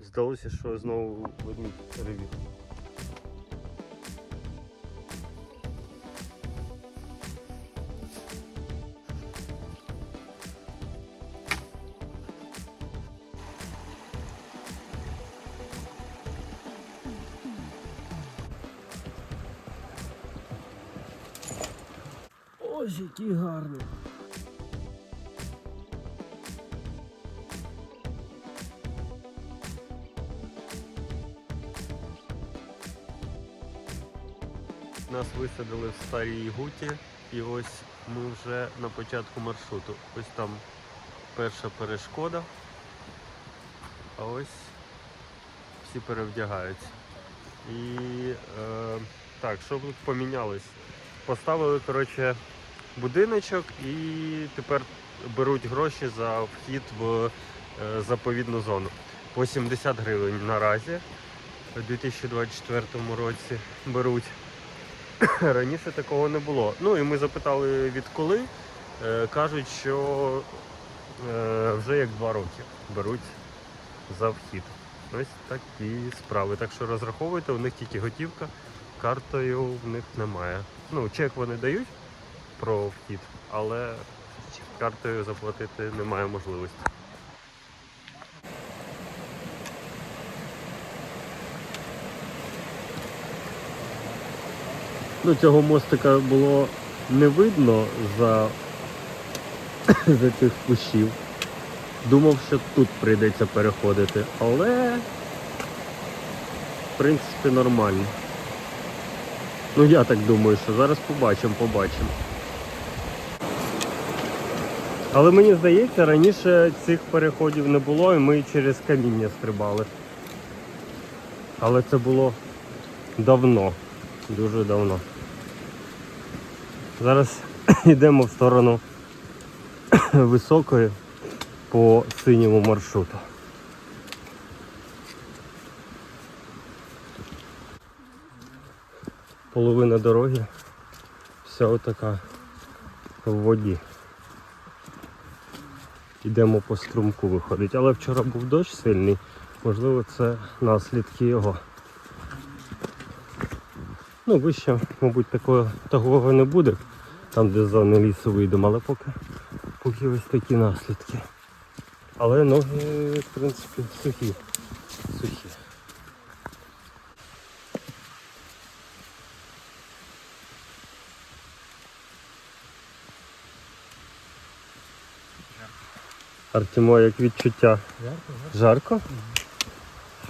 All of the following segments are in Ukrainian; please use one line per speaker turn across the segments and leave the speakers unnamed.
Здалося, що знову в одній Ось висадили в старій гуті і ось ми вже на початку маршруту. Ось там перша перешкода, а ось всі перевдягаються. І е, так, що тут помінялось? Поставили коротше, будиночок і тепер беруть гроші за вхід в е, заповідну зону. По 70 гривень наразі у 2024 році беруть. Раніше такого не було. Ну і ми запитали відколи. Е, кажуть, що е, вже як два роки беруть за вхід. Ось такі справи. Так що розраховуйте, у них тільки готівка, картою в них немає. Ну, чек вони дають про вхід, але картою заплатити немає можливості. Ну, цього мостика було не видно за, за цих кущів. Думав, що тут прийдеться переходити, але в принципі нормально. Ну я так думаю, що зараз побачимо, побачимо. Але мені здається, раніше цих переходів не було і ми через каміння стрибали. Але це було давно, дуже давно. Зараз йдемо в сторону високої по синьому маршруту. Половина дороги вся отака в воді. Йдемо по струмку виходить. Але вчора був дощ сильний, можливо це наслідки його. Ну, вище, мабуть, такого, такого не буде, там де зони лісу вийдемо, але поки, поки ось такі наслідки. Але ноги, в принципі, сухі. Сухі. Артемо, як відчуття? Жарко? Жарко?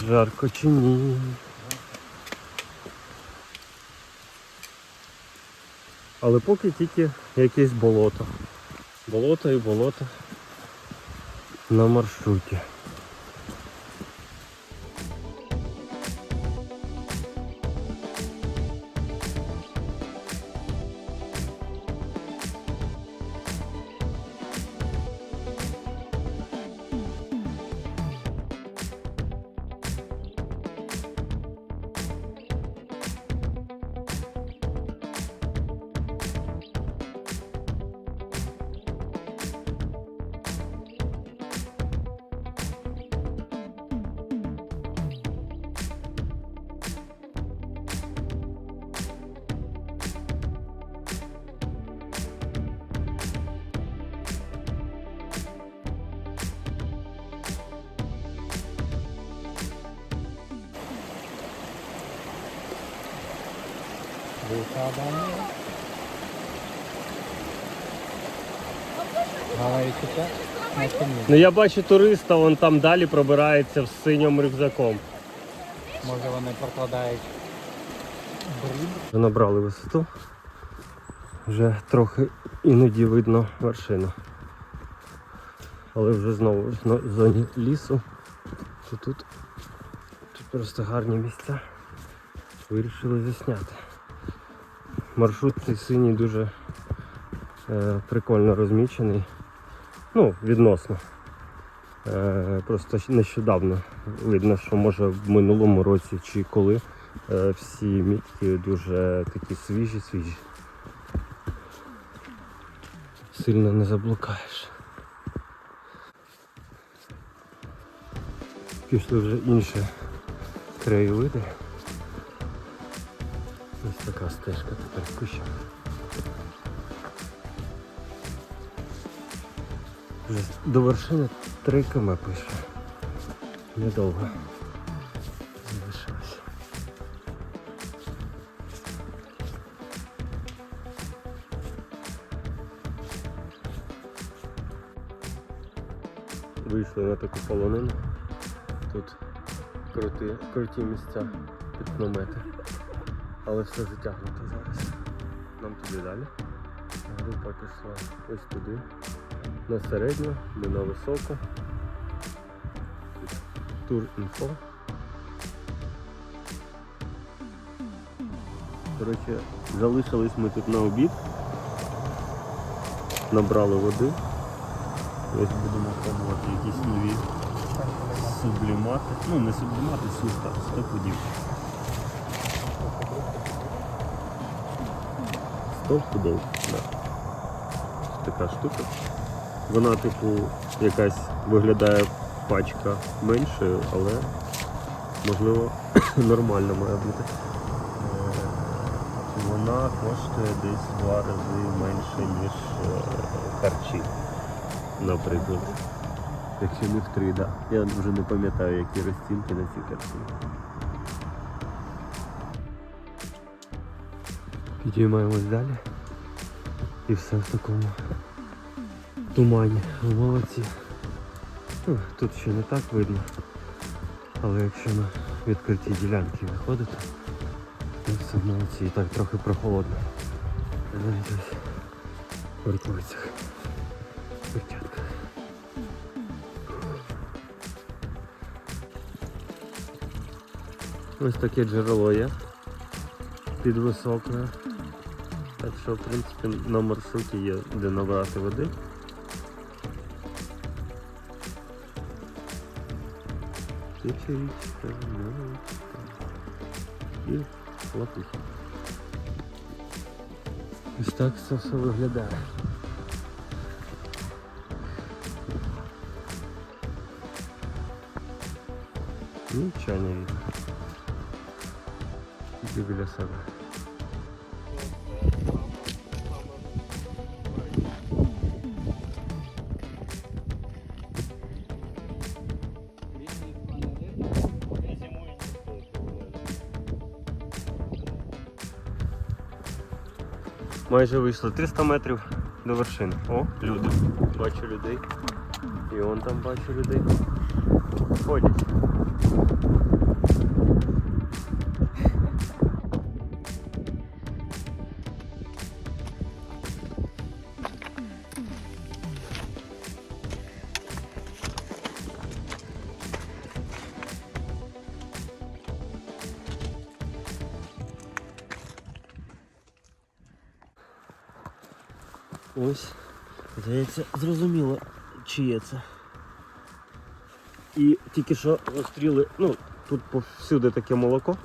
Жарко чи ні? Але поки тільки якесь болото. Болото і болото на маршруті.
На.
Ну я бачу туриста, вон там далі пробирається з синім рюкзаком.
Може вони прокладають брід.
Вже набрали висоту. Вже трохи іноді видно вершину. Але вже знову в зоні лісу. То тут, тут просто гарні місця. Вирішили засняти. Маршрут цей синій дуже е, прикольно розмічений. Ну, відносно. Е, просто нещодавно видно, що може в минулому році чи коли е, всі мітки дуже такі свіжі, свіжі. Сильно не заблукаєш. Пішли вже інші краєвиди. Ось така стежка тепер в. До вершини 3 км пише. Недовго. Залишилось. Вийшли на таку полонину. Тут круті, круті місця під намети. Але все затягнуто зараз. Нам туди далі. Група пішла ось туди. На середню, не на високу. Тур інфо. Коротше, залишились ми тут на обід. Набрали води. Ось будемо пробувати якісь нові сублімати. Ну не сублімати, суста, стопудів. Да. Така штука. Вона, типу, якась виглядає пачка меншою, але можливо нормальна має бути. Е, Вона коштує десь в два рази менше, ніж е, харчі, наприклад. Якщо не в три, да. Я вже не пам'ятаю, які розцінки на ці харчі. Підіймаємось далі. І все в такому тумані. Молодці. Ну, Тут ще не так видно. Але якщо на відкриті ділянки виходити, то все молодці. І так трохи прохолодно. Навіть ось в рукавицях. в перчатках. Ось таке джерело є під високою. Так що, в принципі, на маршруті є де набрати води. Невеличка. І латуха. Ось так це все виглядає. Нічого не видно. Тільки біля себе. Майже вийшло 300 метрів до вершини. О, люди. Бачу людей. І он там бачу людей. Ходять. Здається, зрозуміло, чиє це. І тільки що зустріли, ну, тут повсюди таке молоко.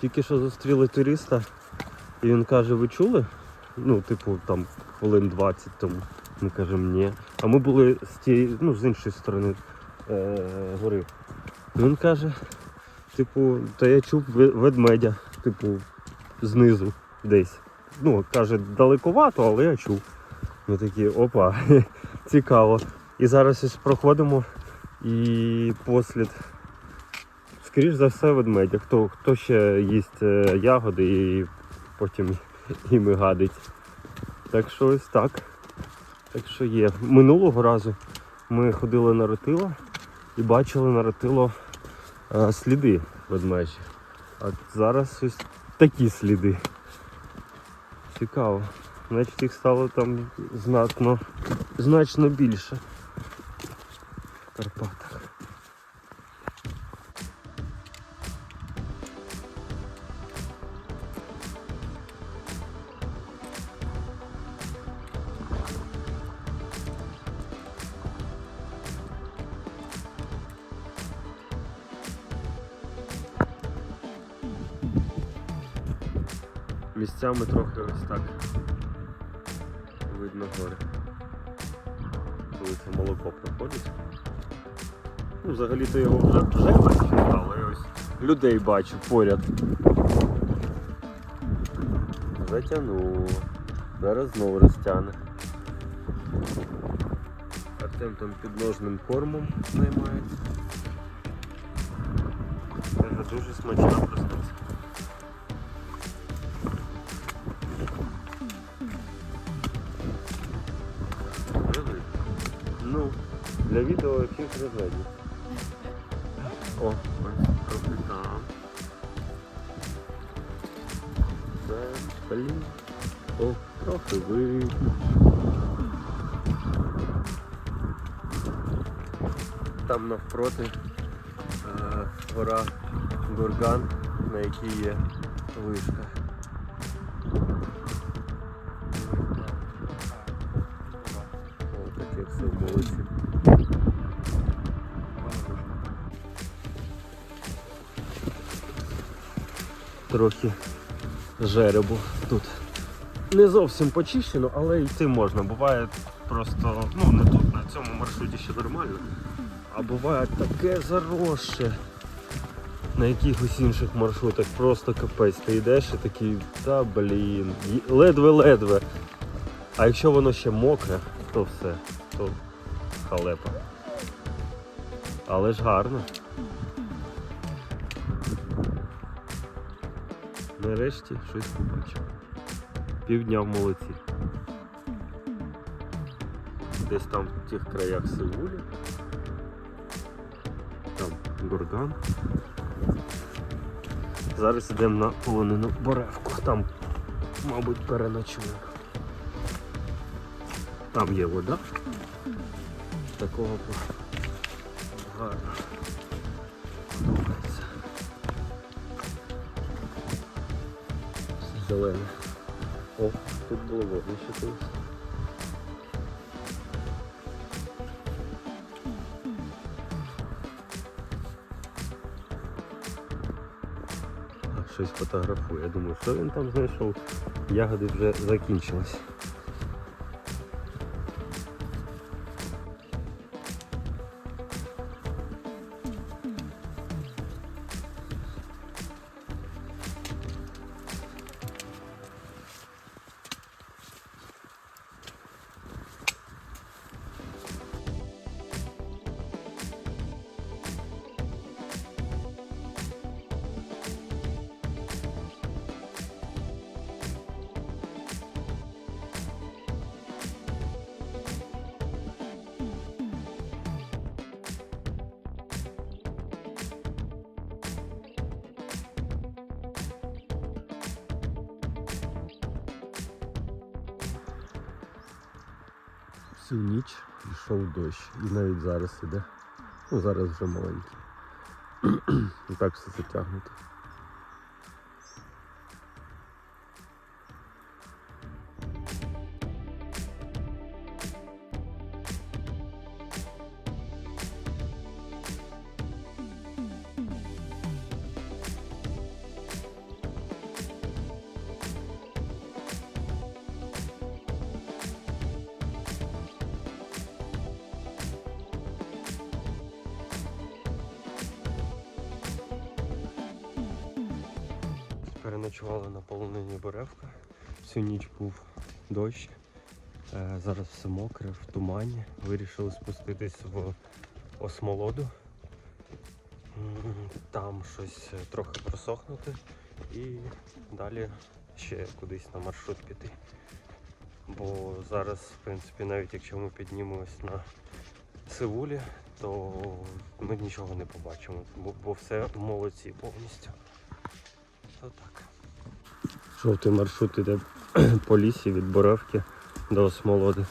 Тільки що зустріли туриста, і він каже, ви чули? Ну, типу, там хвилин 20 тому. Ми кажемо, ні. А ми були з тієї, ну, з іншої сторони е- гори. Він каже, типу, та я чув ведмедя, типу, знизу десь. Ну, каже, далековато, але я чув. Ми такі, опа, цікаво. І зараз ось проходимо і послід. Скоріш за все ведмедя. Хто, хто ще їсть е, ягоди і потім іми гадить. Так що ось так. Так що є. Минулого разу ми ходили на ретило і бачили на ретило е, сліди ведмежі. А зараз ось такі сліди. Цікаво. Значить їх стало там знатно, значно більше. В Карпатах. Місцями трохи ось так видно гори. Коли це молоко проходить. Ну, взагалі-то його вже, вже бачу, але ось людей бачу поряд. Затягнуло. Зараз знову розтягне. Артем там підножним кормом займається. Каже, дуже смачна проснувся. Для відео яких розведень. О, ось трохи там. Це, блін. О, трохи видно. Там навпроти е, гора Гурган, на якій є вишка. О, таке все в молоці. Трохи жеребу тут. Не зовсім почищено, але йти можна. Буває просто, ну не тут, на цьому маршруті ще нормально. А буває таке заросше на якихось інших маршрутах. Просто капець. Ти йдеш і такий, та блін, ледве-ледве. А якщо воно ще мокре, то все, то халепа. Але ж гарно. Нарешті щось побачив. Півдня в молоці. Десь там в тих краях Сеулі. Там Гурган. Зараз йдемо на полонину Боревку. Там, мабуть, переночуємо. Там є вода. Такого гарно. Зелене. О, тут було вогнище колись. Щось фотографує. Я думаю, що він там знайшов? Ягоди вже закінчились. Всю ніч йшов дощ. І навіть зараз іде. Ну, зараз вже маленький. І так все затягнуто. Переночували на полонині Боревка. Всю ніч був дощ. Е, Зараз все мокре, в тумані. Вирішили спуститись в осмолоду. Там щось е, трохи просохнути і далі ще кудись на маршрут піти. Бо зараз, в принципі, навіть якщо ми піднімемось на Сеулі, то ми нічого не побачимо, бо, все в молоці повністю. Отак. Жовтий маршрут іде по лісі від Боровки до Осмолоди.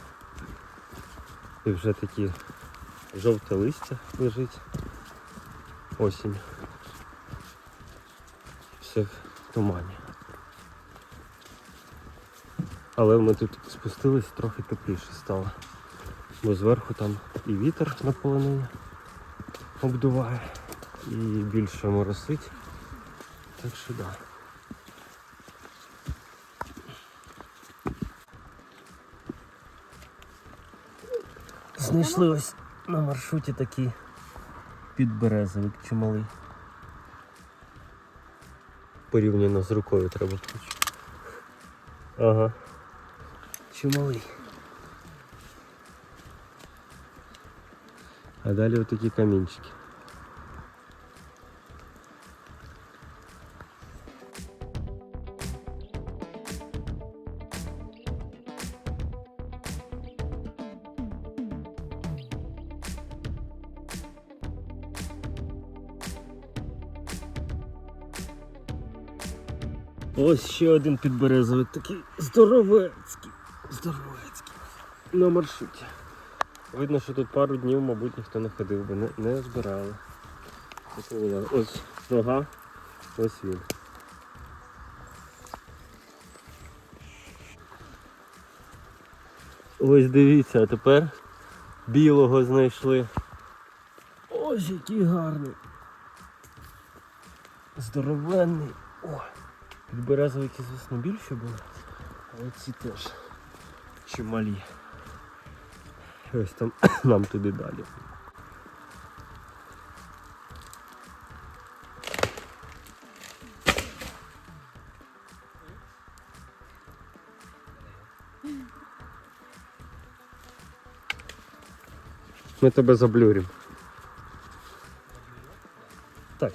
І вже такі жовте листя лежить. Осінь. Все в тумані. Але ми тут спустились, трохи тепліше стало. Бо зверху там і вітер на полонині обдуває, і більше моросить. Так що да. Знайшли ось на маршруті такі підберезовик чималий. Порівняно з рукою треба включити. Ага. Чималий. А далі отакі камінчики. Ось ще один підберезовик такий здоровецький. Здоровецький. На маршруті. Видно, що тут пару днів, мабуть, ніхто не ходив, бо не, не збирали. Ось нога, ось він. Ось дивіться, а тепер білого знайшли. Ось який гарний. Здоровенний. О! Підберезовики, звісно, більше були, але ці теж чималі. Ось там нам туди далі. Ми тебе заблюримо. Так.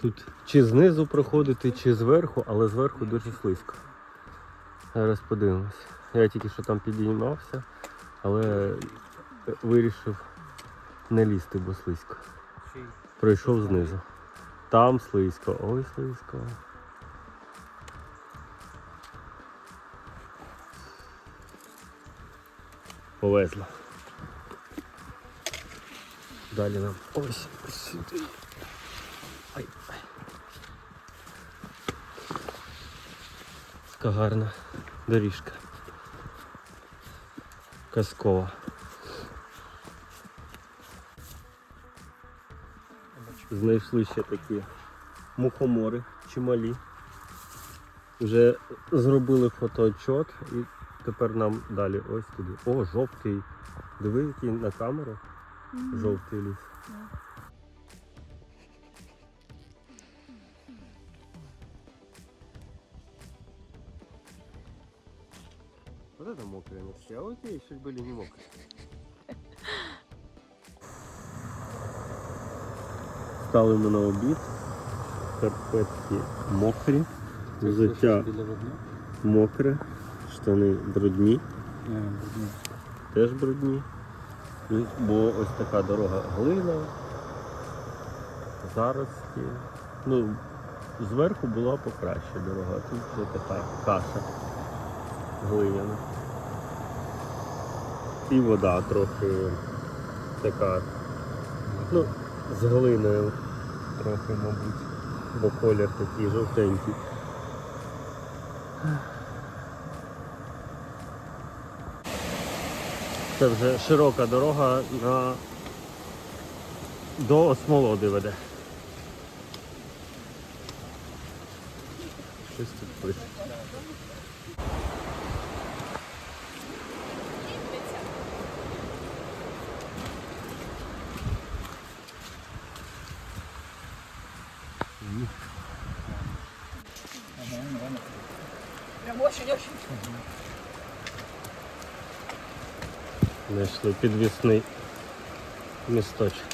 Тут чи знизу проходити, чи зверху, але зверху дуже слизько. Зараз подивимось. Я тільки що там підіймався, але вирішив не лізти, бо слизько. Пройшов знизу. Там слизько, ой слизько. Повезло. Далі нам ось сюди. Ай. Така гарна доріжка. Казкова. Знайшли ще такі мухомори чималі. Вже зробили фотоотчот і тепер нам далі ось туди. О, жовтий. Диви, який на камеру. Жовтий ліс. это мокрые носки, а вот эти чуть были не мокрые. Стали ми на обід. Карпетки мокрі, взуття
Біля вогню?
мокре, штани брудні,
Ні, брудні.
теж брудні. Ну, Бо ось така дорога глина, зарості. Ну, зверху була покраще дорога, а тут вже така каша глиняна. І вода трохи така, ну, з глиною трохи, мабуть, бо колір такий жовтенький. Це вже широка дорога на... до Осмолоди веде. Щось тут пише. Знайшли підвісний місточок.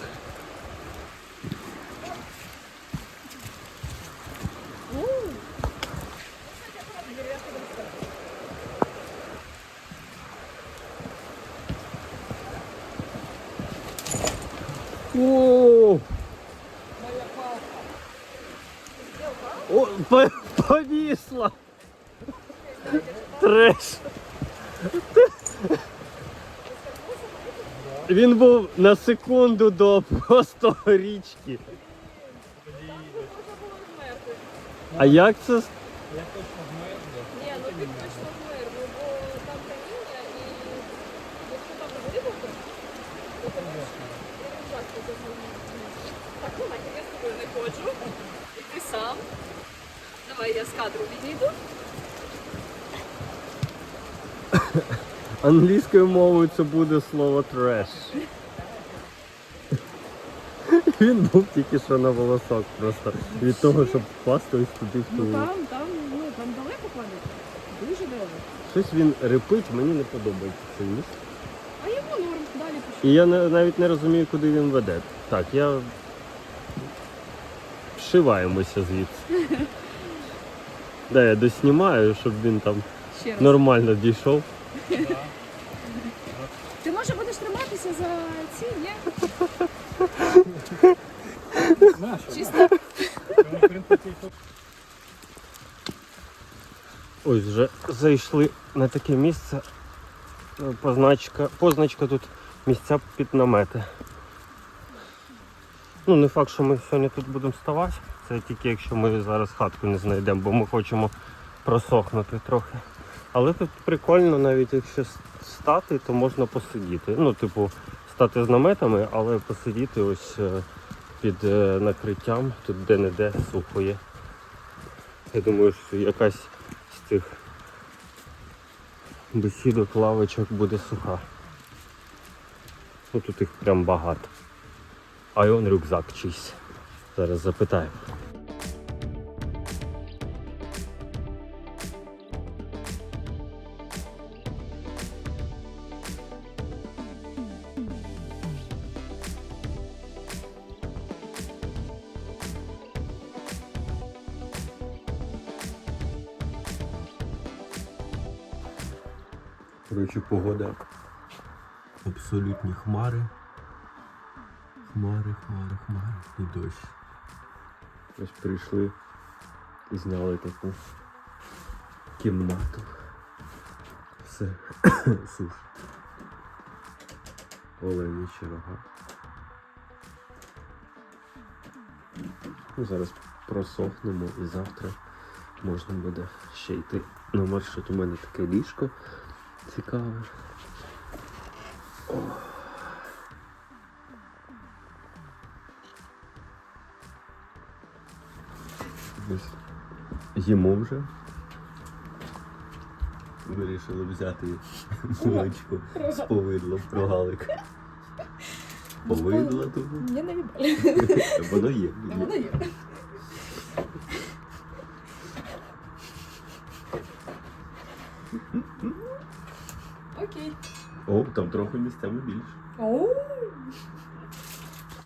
О,
Моя палка.
О, по- повісла! Він був на секунду до просто річки. А як це?
Я точно вмерзла.
Ні, ну ти точно вмер, ну, бо там каміння і якщо там глибоко, то можеш рюкзак. Так, ну, я з тобою не хочу. І ти сам. давай я з кадру відійду.
Англійською мовою це буде слово треш. Він був тільки що на волосок просто від того, щоб впасти ось туди в
Ну
ту.
там, там, ну там далеко падає. Дуже далеко.
Щось він репить, мені не подобається цей міст.
А йому норм, далі пішов.
І я не- навіть не розумію, куди він веде. Так, я. Вшиваємося звідси. Да, я доснімаю, щоб він там
Ще раз.
нормально дійшов.
Ти може будеш триматися за ці, ні?
Нащо?
Чисто
Вони, в принципі, тут
Ось вже зайшли на таке місце. Е, Позначка, позначка тут місця під намети. Ну, не факт, що ми сьогодні тут будемо ставати. Це тільки якщо ми зараз хатку не знайдемо, бо ми хочемо просохнути трохи. Але тут прикольно, навіть якщо стати, то можна посидіти. Ну, типу, стати з наметами, але посидіти ось е, під е, накриттям, тут де-не-де сухо є. Я думаю, що якась цих бесідок, лавочок буде суха. Ну тут їх прям багато. А й он рюкзак чийсь. Зараз запитаю. Коротше, погода. Абсолютні хмари. Хмари, хмари, хмари і дощ. Ось прийшли і зняли таку кімнату. Все суш. Оленячі рога. Ну, зараз просохнемо і завтра можна буде ще йти на маршрут. У мене таке ліжко цікаве. О. Ось їмо вже. Вирішили взяти молочко з повидлом прогалик. Повидло тут.
Я не.
Воно є.
Воно є. Окей.
О, там трохи місцями більше.
Оу.